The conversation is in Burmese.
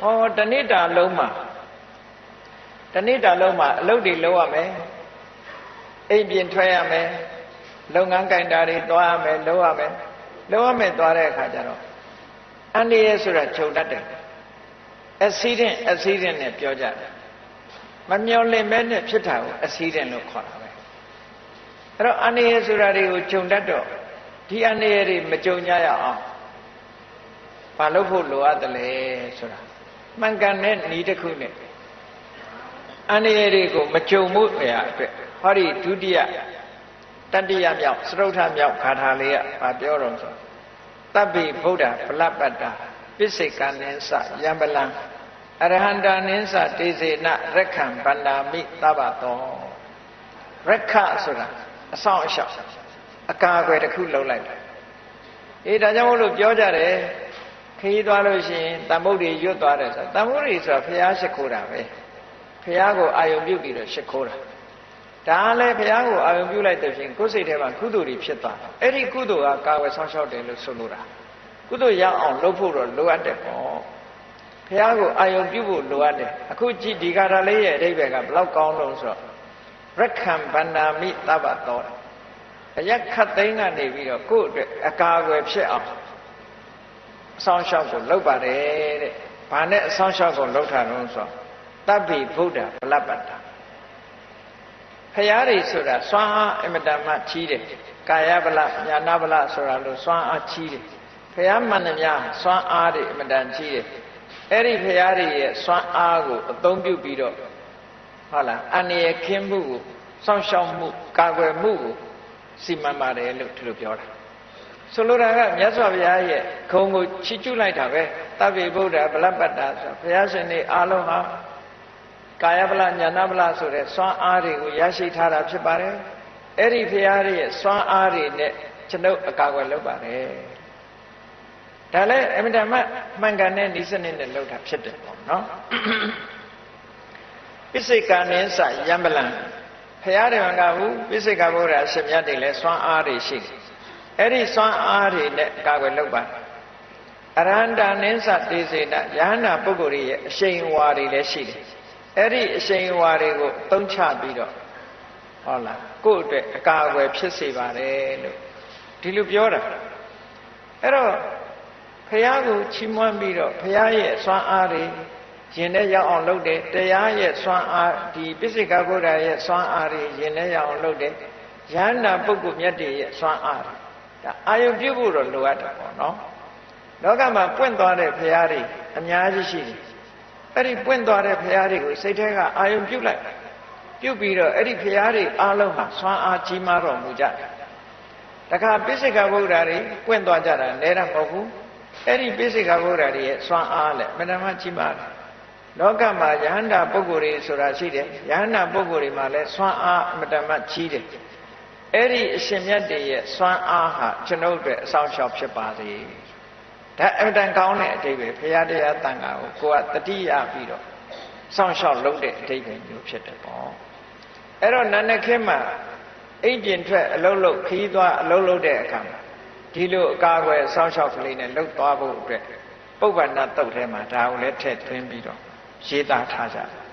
ဟောတဏိတာလုံးမှာတဏိတာလုံးမှာအလုပ်တွေလုပ်ရမယ်အိမ်ပြင်ထွက်ရမယ်လုပ်ငန်းကင်တာတွေတွားရမယ်လုပ်ရမယ်လုပ်ရမယ်တွားတဲ့အခါကျတော့အန္တရာယ်ဆိုတာခြုံတတ်တယ် accident accident နဲ့ပြောကြတယ်မမျော်လင့်မဲနဲ့ဖြစ်တာကို accident လို့ခေါ်တာပဲအဲ့တော့အန္တရာယ်ဆိုတာတွေကိုခြုံတတ်တော့ဒီအန္တရာယ်တွေမကြုံကြရအောင်ဘာလို့ဖို့လိုအပ်တယ်လဲဆိုတာ မှန်ကန်တဲ့ဤတစ်ခုနဲ့အန္တရာယ်တွေကိုမကြုံမှုအရာအတွက်ဟောဒီဒုတိယတတိယမြောက်သရုတ်ထမြောက်ခါထာလေးကဘာပြောတော့ဆိုတပ်ပိဗုဒ္ဓဗလပ္ပတ္တပစ္စေကနင်းစယံပလံအရဟန္တာနင်းစတေစေနရက္ခံဗန္ဒာမိသဗ္ဗတောရက္ခဆိုတာအဆောင်အရှောက်အကာအကွယ်တစ်ခုလုပ်လိုက်တယ်အေးဒါကြောင့်မို့လို့ပြောကြတယ် ခရီးသွားလို့ရှိရင်တမ္မုတ်တွေရွတ်သွားတယ်ဆိုတာတမ္မုတ်တွေဆိုတာဘုရားရှိခိုးတာပဲဘုရားကိုအာယုံပြုပြီးတော့ရှိခိုးတာဒါလည်းဘုရားကိုအာယုံပြုလိုက်တဲ့ဖြင့်ကိုယ်စိတ်ထဲမှာကုသိုလ်တွေဖြစ်သွားတယ်အဲ့ဒီကုသိုလ်ကကာဝယ်ဆောင်ရှောက်တယ်လို့ဆိုလိုတာကုသိုလ်ရအောင်လုပ်ဖို့တော့လိုအပ်တယ်ပေါ့ဘုရားကိုအာယုံပြုဖို့လိုအပ်တယ်အခုကြည့်ဒီကာထာလေးရဲ့အဓိပ္ပာယ်ကဘလောက်ကောင်းလို့ဆိုတော့ရက္ခံဗန္နာမိသဗ္ဗတောအရက်ခတ်သိမ်းကနေပြီးတော့ကိုယ့်အတွက်အကာအကွယ်ဖြစ်အောင် အဆောင်ရှောက်ကိုလုပ်ပါတယ်တဲ့။ဘာနဲ့အဆောင်ရှောက်ကိုလုပ်တာလို့ဆိုတော့တပ်ပိဗုဒ္ဓဗလပ္ပတ္တဖရာတွေဆိုတာစွမ်းအားအမတမကြီးတယ်။ကာယဗလညာနာဗလဆိုတာလို့စွမ်းအားကြီးတယ်။ဖရာမှန်သမျှစွမ်းအားတွေအမတန်ကြီးတယ်။အဲ့ဒီဖရာတွေရဲ့စွမ်းအားကိုအသုံးပြုပြီးတော့ဟုတ်လားအန္တရာယ်ခင်းမှုကိုစောင့်ရှောက်မှုကာကွယ်မှုကိုစီမံပါတယ်လို့ဒီလိုပြောတာ ဆိုလိုတာကမြတ်စွာဘုရားရဲ့ခုံကိုချီးကျူးလိုက်တာပဲတပ္ပိဗုဒ္ဓဗလပတ္တာဆိုဘုရားရှင်တွေအားလုံးဟာကာယဗလညာနာဗလဆိုတဲ့စွမ်းအားတွေကိုရရှိထားတာဖြစ်ပါတယ်အဲ့ဒီဘုရားရဲ့စွမ်းအားတွေနဲ့ကျွန်ုပ်အကာအကွယ်လုပ်ပါတယ်ဒါလည်းအမြဲတမ်းမှန်ကန်တဲ့ဤစနစ်နဲ့လုပ်တာဖြစ်တယ်ပေါ့နော်ပိစိကနင်းစယံပလံဖရာတွေမကဘူးပိစိကဗုဒ္ဓအရှင်မြတ်တွေလည်းစွမ်းအားတွေရှိတယ် အဲ့ဒီစွမ်းအားတွေနဲ့ကာကွယ်လုပ်ပါအရဟန္တာနင်းစတေစေနယဟန္တာပုဂ္ဂိုလ်ရဲ့အရှိန်ဝါတွေလည်းရှိတယ်အဲ့ဒီအရှိန်ဝါတွေကိုသုံးချပြီးတော့ဟုတ်လားကိုယ့်အတွက်အကာအကွယ်ဖြစ်စေပါတယ်လို့ဒီလိုပြောတာအဲ့တော့ဖရာကိုချီးမွမ်းပြီးတော့ဖရာရဲ့စွမ်းအားတွေရင်ထဲရောက်အောင်လုပ်တယ်တရားရဲ့စွမ်းအားဒီပိစိကဗုဒ္ဓရဲ့စွမ်းအားတွေရင်ထဲရောက်အောင်လုပ်တယ်ယန္တာပုဂ္ဂိုလ်မြတ်တွေရဲ့စွမ်းအားတွေ ဒါအာယုပြုဖို့တော့လိုအပ်တယ်ပေါ့နော်လောကမှာပွင့်သွားတဲ့ဘုရားတွေအများကြီးရှိတယ်အဲ့ဒီပွင့်သွားတဲ့ဘုရားတွေကိုစိတ်ထဲကအာယုပြုလိုက်ပြုပြီးတော့အဲ့ဒီဘုရားတွေအားလုံးဟာစွမ်းအားကြီးမားတော်မူကြတယ်တခါပိစိကဗုဒ္ဓတွေပွင့်သွားကြတာလဲတာမဟုတ်ဘူးအဲ့ဒီပိစိကဗုဒ္ဓတွေရဲ့စွမ်းအားလည်းမနမကြီးမားတယ်လောကမှာယဟန္တာပုဂ္ဂိုလ်တွေဆိုတာရှိတယ်ယဟန္တာပုဂ္ဂိုလ်တွေမှာလည်းစွမ်းအားအမတမကြီးတယ် အဲ့ဒီအရှင်မြတ်တွေရဲ့စွမ်းအားဟာကျွန်ုပ်တို့အဆောင်ရှောက်ဖြစ်ပါစေဒါအမတန်ကောင်းတဲ့အတိတ်ပဲဘုရားတရားတန်ခါကိုကိုကတတိယပြီးတော့စောင့်ရှောက်လုပ်တဲ့အတိတ်ပဲမျိုးဖြစ်တယ်ပေါ့အဲ့တော့နာနခေမှာအိမ်ပြင်ထွက်အလုံးလုံးခီးသွားအလုံးလုံးတဲ့အခါမှာဒီလိုအကာအကွယ်စောင့်ရှောက်ကလေးနဲ့လှုပ်သွားဖို့အတွက်ပုဗ္ဗန္နတုတ်ထဲမှာဒါကိုလည်းထည့်သွင်းပြီးတော့ရေးသားထားကြတယ်